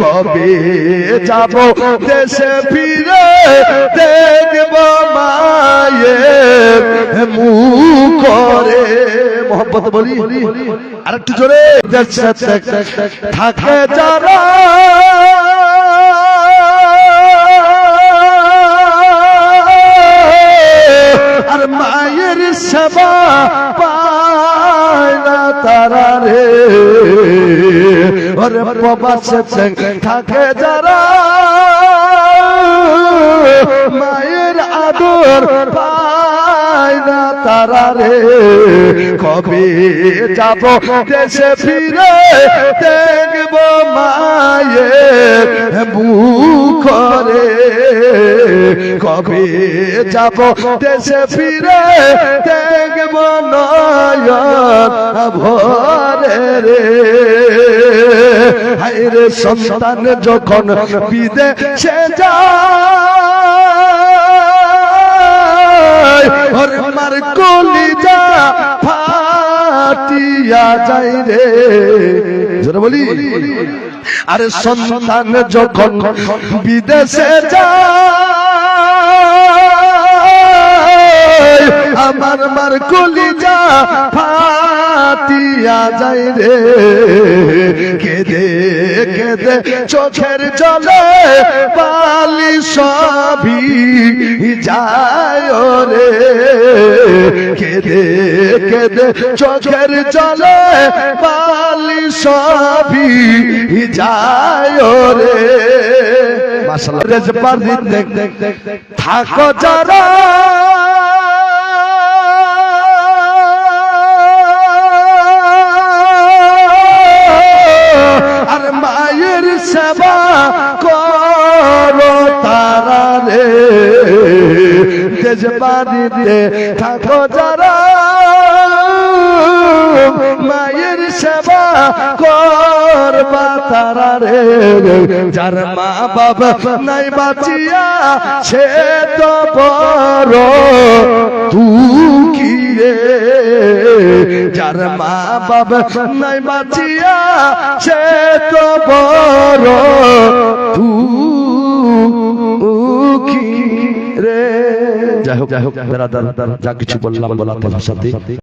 কবে যাব দেশে ফিরে দেখব মায়ের মুখ করে? মোহব্বত বলি। আর একটু জোরে থাকে যারা। আর মায়ের সেবা পায় না তারা রে। ওরে প্রবাসে থাকে যারা। মায়ের আদর পায় না তারা রে। কবে যাব দেশে ফিরে দেখব মায়ের বুখরে কবে যাব দেশে ফিরে দেখব ভরে রে। হায়রে সন্তান, যখন বিদেশে যায় ওরে মার কলিজা ফাটিয়া যায় রে। বলি। আরে সন্তান, যখন বিদেশে যায় কলিজা ফাটিয়া যায় রে। কেদে কেদে চোখের জলে পালি সবই যায় রে কেদে কেদে চোখের জলে পালি সবই যায় রে দেখ। থাকো যারা মায়ের সেবা করো তারা রে। তেজ বাড়িতে থাকো যারা। মায়ের সেবা করবা তারা রে। যার মা বাবা নাই বাঁচিয়া, সে তো বড় রে যার মা বাবা নাই বাঁচিয়া, সে তো বড় রে। যাই হোক যাই হোক যা কিছু বললাম বলা ভাষাতে।